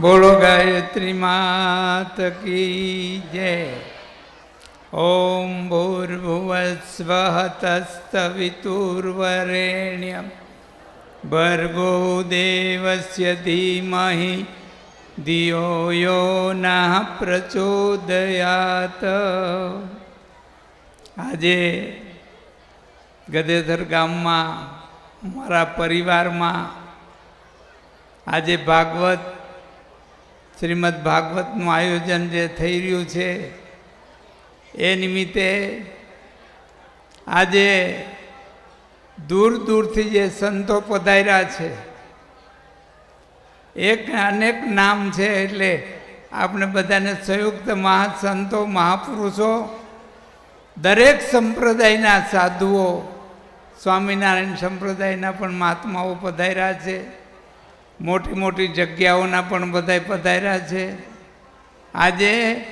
બોલો ગાયત્રી માત કી જય. ઓમ ભૂર્ભુવસ્વ તસ્તવિતુર્વરેણ્ય ભર્ગો દેવસ્ય ધીમહિ. ધિયો યો ના પ્રચોદયાત. આજે ગદેધર ગામમાં, મારા પરિવારમાં આજે ભાગવત શ્રીમદ ભાગવતનું આયોજન જે થઈ રહ્યું છે, એ નિમિત્તે આજે દૂર દૂરથી જે સંતો પધાર્યા છે, એક અનેક નામ છે એટલે આપણે બધાને સંયુક્ત મહાસંતો, મહાપુરુષો, દરેક સંપ્રદાયના સાધુઓ, સ્વામિનારાયણ સંપ્રદાયના પણ મહાત્માઓ પધાર્યા છે. મોટી મોટી જગ્યાઓના પણ બધા પધાર્યા છે. આજે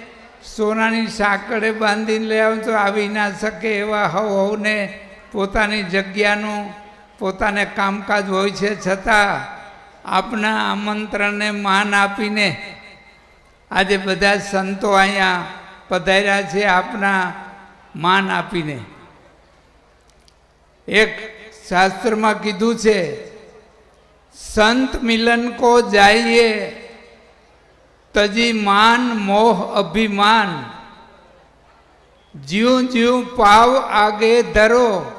સોનાની સાંકળે બાંધીને લઈ આવ તો આવી ના શકે એવા હવ હવને પોતાની જગ્યાનું, પોતાને કામકાજ હોય છે. છતાં આપના આમંત્રણને માન આપીને આજે બધા સંતો અહીંયા પધાર્યા છે આપના માન આપીને. એક શાસ્ત્રમાં કીધું છે સંત મિલન કો જાઈએ? તજી માન, મોહ, અભિમાન. જ્યું જ્યું પાવ આગે ધરો,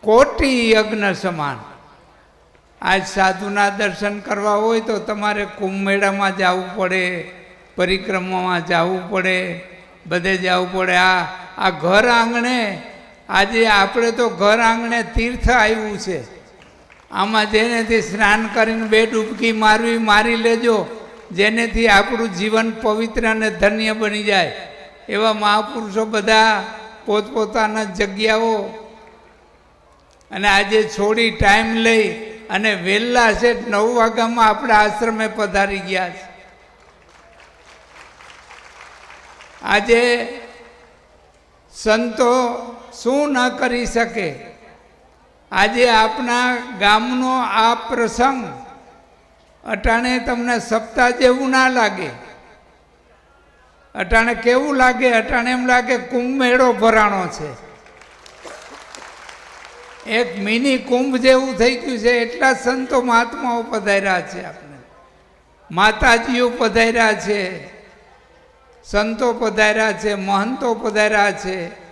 કોટી યજ્ઞ સમાન. આજ સાધુના દર્શન કરવા હોય તો તમારે કુંભ મેળામાં જવું પડે, પરિક્રમામાં જવું પડે, બધે જવું પડે. આ આ ઘર આંગણે, આજે આપણે તો ઘર આંગણે તીર્થ આવ્યું છે. આમાં જેનેથી સ્નાન કરીને બે ડૂબકી મારવી, મારી લેજો. જેનેથી આપણું જીવન પવિત્ર અને ધન્ય બની જાય. એવા મહાપુરુષો બધા પોતપોતાના જગ્યાઓ અને આજે છોડી ટાઈમ લઈ અને વહેલા છે નવ વાગ્યામાં આપણા આશ્રમે પધારી ગયા છે. આજે સંતો શું ન કરી શકે? આજે આપણા ગામનો આ પ્રસંગ અટાણે તમને સપ્તાહ જેવું ના લાગે. અટાણે કેવું લાગે? અટાણે એમ લાગે કુંભ મેળો ભરાણો છે. એક મિની કુંભ જેવું થઈ ગયું છે. એટલા સંતો મહાત્માઓ પધાર્યા છે આપણે માતાજીઓ પધાર્યા છે. સંતો પધાર્યા છે. મહંતો પધાર્યા છે.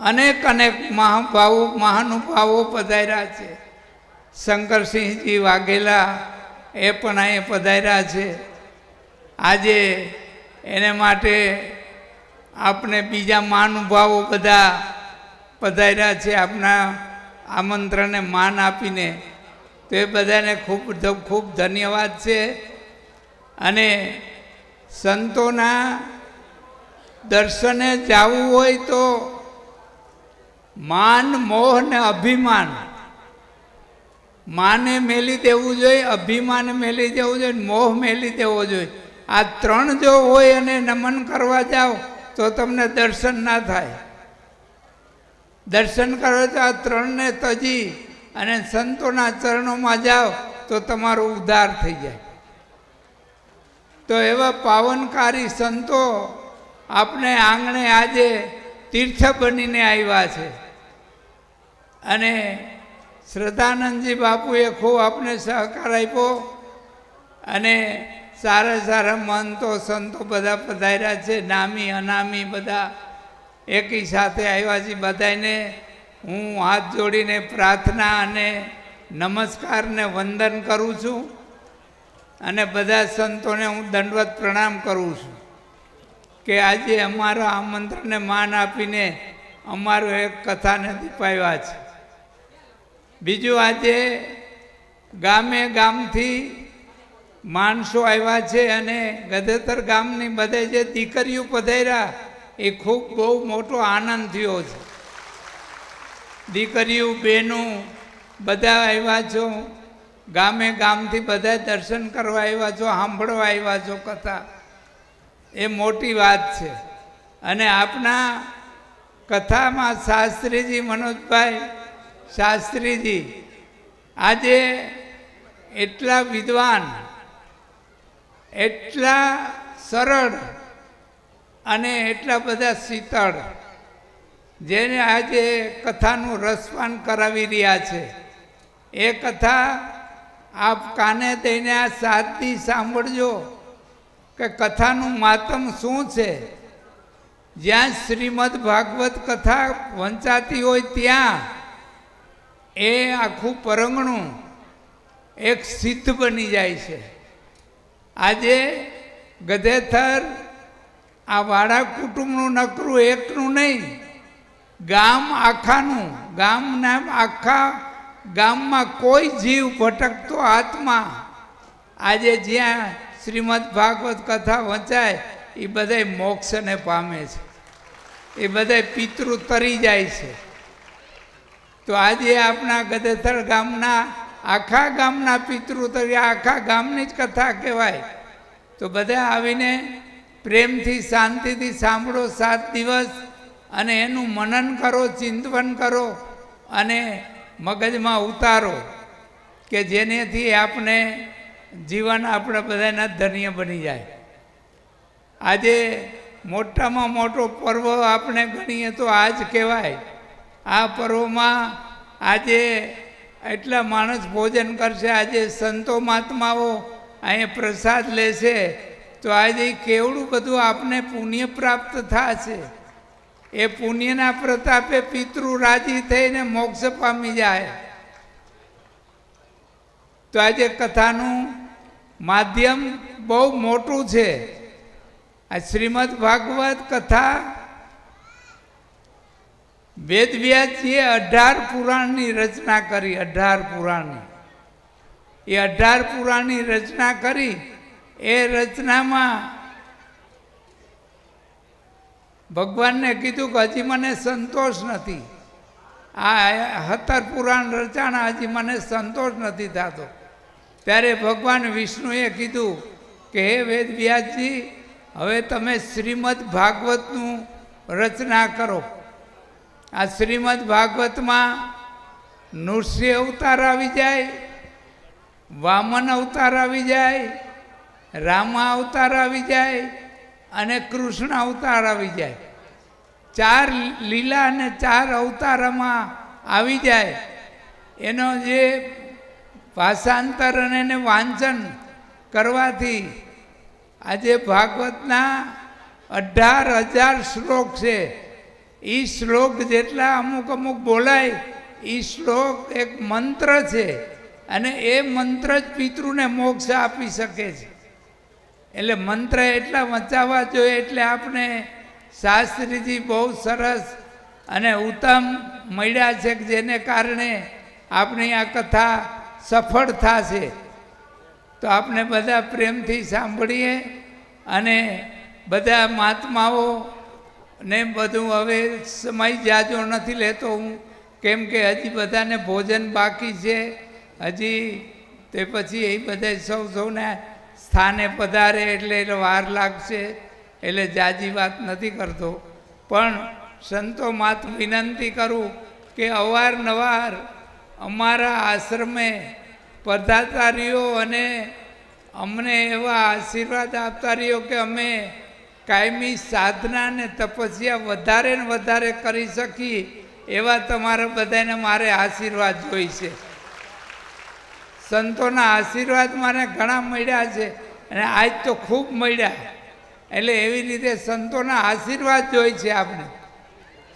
અનેક અનેક મહાભાવો, મહાનુભાવો પધાર્યા છે. શંકરસિંહજી વાઘેલા એ પણ અહીં પધાર્યા છે. આજે એને માટે આપણે બીજા મહાનુભાવો બધા પધાર્યા છે. આપના આમંત્રણને માન આપીને તો એ બધાને ખૂબ ખૂબ ધન્યવાદ છે. અને સંતોના દર્શને જવું હોય તો માન, મોહ ને અભિમાન. માને મેલી દેવું જોઈએ, અભિમાન મેલી દેવું જોઈએ મોહ મેલી દેવો જોઈએ. આ ત્રણ જો હોય અને નમન કરવા જાઓ, તો તમને દર્શન ના થાય. દર્શન કરો તો આ ત્રણને તજી અને સંતોના ચરણોમાં જાઓ, તો તમારો ઉદ્ધાર થઈ જાય. તો એવા પાવનકારી સંતો આપણે આંગણે આજે તીર્થ બનીને આવ્યા છે. અને શ્રદ્ધાનંદજી બાપુએ ખૂબ આપણે સહકાર આપ્યો અને સારા સારા મંતો સંતો બધા પધાર્યા છે, નામી, અનામી બધા એકી સાથે આવ્યા છે બધાને હું હાથ જોડીને પ્રાર્થના અને નમસ્કારને વંદન કરું છું અને બધા સંતોને હું દંડવત પ્રણામ કરું છું કે આજે અમારા આમંત્રણને માન આપીને અમારો એક કથાને દીપાવ્યા છે. બીજું આજે ગામે ગામથી માણસો આવ્યા છે અને ગધેતર ગામની બધે જે દીકરીઓ પધાર્યા, એ ખૂબ બહુ મોટો આનંદ થયો છે. દીકરીઓ, બહેનો બધા આવ્યા છો, ગામે ગામથી બધા દર્શન કરવા આવ્યા છો, સાંભળવા આવ્યા છો કથા. એ મોટી વાત છે. અને આપના કથામાં શાસ્ત્રીજી મનોજભાઈ શાસ્ત્રીજી, આજે એટલા વિદ્વાન, એટલા સરળ અને એટલા બધા શીતળ, જેને આજે કથાનું રસપાન કરાવી રહ્યા છે. એ કથા આપ કાને દઈને આ સાતથી સાંભળજો કે કથાનું માતમ શું છે. જ્યાં શ્રીમદ ભાગવત કથા વંચાતી હોય ત્યાં એ આખું પરંગણું એક સિદ્ધ બની જાય છે. આજે ગધેથર આ વાડા કુટુંબનું નકરું એકનું નહીં, ગામ આખાનું ગામના આખા ગામમાં કોઈ જીવ ભટકતો આત્મા આજે જ્યાં શ્રીમદ ભાગવત કથા વંચાય, એ બધાય મોક્ષને પામે છે. એ બધાય પિતૃ તરી જાય છે. તો આજે આપણા ગદેથળ ગામના આખા ગામના પિતૃ તરીકે આખા ગામની જ કથા કહેવાય. તો બધા આવીને પ્રેમથી શાંતિથી સાંભળો સાત દિવસ અને એનું મનન કરો, ચિંતવન કરો અને મગજમાં ઉતારો કે જેનેથી આપણે જીવન આપણે બધાના ધન્ય બની જાય. આજે મોટામાં મોટો પર્વ આપણે ગણીએ તો આ જ કહેવાય. આ પર્વમાં આજે એટલા માણસ ભોજન કરશે, આજે સંતો મહાત્માઓ અહીંયા પ્રસાદ લેશે, તો આજે કેવડું બધું આપને પુણ્ય પ્રાપ્ત થશે. એ પુણ્યના પ્રતાપે પિતૃ રાજી થઈને મોક્ષ પામી જાય. તો આજે કથાનું માધ્યમ બહુ મોટું છે. આ શ્રીમદ ભાગવત કથા વેદવ્યાસજીએ અઢાર પુરાણની રચના કરી, અઢાર પુરાણની. એ અઢાર પુરાણની રચના કરી, એ રચનામાં ભગવાનને કીધું કે હજી મને સંતોષ નથી. આ હતર પુરાણ રચાણા હજી મને સંતોષ નથી થતો. ત્યારે ભગવાન વિષ્ણુએ કીધું કે હે વેદ વ્યાસજી હવે તમે શ્રીમદ ભાગવતનું રચના કરો. આ શ્રીમદ ભાગવતમાં નૃસિંહ અવતાર આવી જાય, વામન અવતાર આવી જાય, રામા અવતાર આવી જાય અને કૃષ્ણ અવતાર આવી જાય. ચાર લીલા અને ચાર અવતારમાં આવી જાય. એનો જે ભાષાંતર અને એને વાંચન કરવાથી આજે ભાગવતના અઢાર હજાર શ્લોક છે. એ શ્લોક જેટલા અમુક અમુક બોલાય એ શ્લોક એક મંત્ર છે. અને એ મંત્ર જ પિતૃને મોક્ષ આપી શકે છે. એટલે મંત્ર એટલા વંચાવવા જોઈએ એટલે આપણે શાસ્ત્રીજી બહુ સરસ અને ઉત્તમ મળ્યા છે કે જેને કારણે આપણી આ કથા સફળ થશે. તો આપણે બધા પ્રેમથી સાંભળીએ અને બધા મહાત્માઓ ને બધું હવે સમય જાજો નથી લેતો હું. કેમ કે હજી બધાને ભોજન બાકી છે. હજી તે પછી એ બધા સૌ સૌને સ્થાને પધારે એટલે એટલે વાર લાગશે, એટલે જાજી વાત નથી કરતો. પણ સંતો માત વિનંતી કરું કે અવારનવાર અમારા આશ્રમે પધારતા રહ્યો અને અમને એવા આશીર્વાદ આપતા રહ્યો કે અમે કાયમી સાધના અને તપસ્યા વધારે ને વધારે કરી શકીએ એવા તમારા બધાને મારે આશીર્વાદ જોઈશે સંતોના આશીર્વાદ મને ઘણા મળ્યા છે, અને આજ તો ખૂબ મળ્યા. એટલે એવી રીતે સંતોના આશીર્વાદ જોઈ છે આપણે.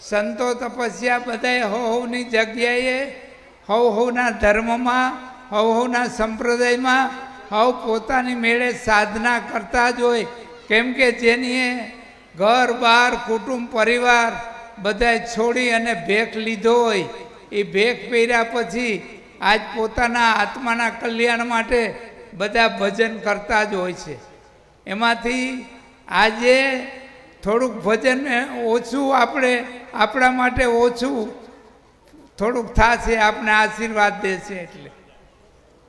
સંતો તપસ્યા બધાએ હો હવની જગ્યાએ, હવ હવના ધર્મમાં, હવ હવના સંપ્રદાયમાં, હવ પોતાની મેળે સાધના કરતા જ હોય કેમ કે જેની ઘર, બાર, કુટુંબ, પરિવાર બધાએ છોડી અને ભેખ લીધો હોય. એ ભેખ પહેર્યા પછી આજ પોતાના આત્માના કલ્યાણ માટે બધા ભજન કરતા જ હોય છે. એમાંથી આજે થોડુંક ભજન ઓછું આપણે, આપણા માટે ઓછું થોડુંક થશે આપણે આશીર્વાદ દેશે એટલે.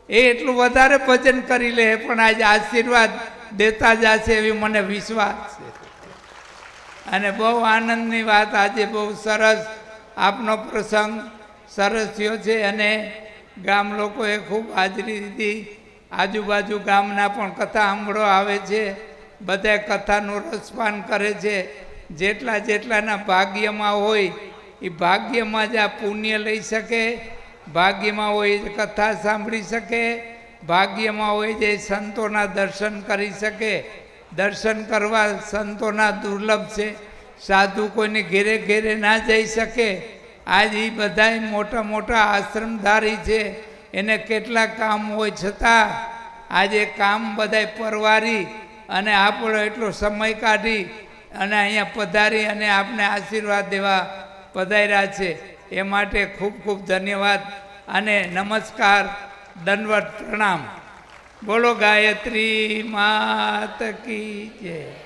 એ એટલું વધારે ભજન કરી લે, પણ આજે આશીર્વાદ દેતા જશે એવી મને વિશ્વાસ છે. અને બહુ આનંદની વાત આજે બહુ સરસ આપનો પ્રસંગ સરસ થયો છે અને ગામ લોકોએ ખૂબ હાજરી દીધી. આજુબાજુ ગામના પણ કથા સાંભળો આવે છે. બધા કથાનું રસપાન કરે છે. જેટલા જેટલાના ભાગ્યમાં હોય એ ભાગ્યમાં જ આ પુણ્ય લઈ શકે. ભાગ્યમાં હોય કથા સાંભળી શકે. ભાગ્યમાં હોય જે સંતોના દર્શન કરી શકે, દર્શન કરવા સંતોના દુર્લભ છે. સાધુ કોઈને ઘેરે ઘેરે ના જઈ શકે. આજ એ બધાય મોટા મોટા આશ્રમધારી છે. એને કેટલા કામ હોય છતાં આજે કામ બધાય પરવારી અને આપણો એટલો સમય કાઢી અને અહીંયા પધારી અને આપને આશીર્વાદ દેવા પધાર્યા છે. એ માટે ખૂબ ખૂબ ધન્યવાદ અને નમસ્કાર. દંડવત પ્રણામ. બોલો ગાયત્રી માત કી જય.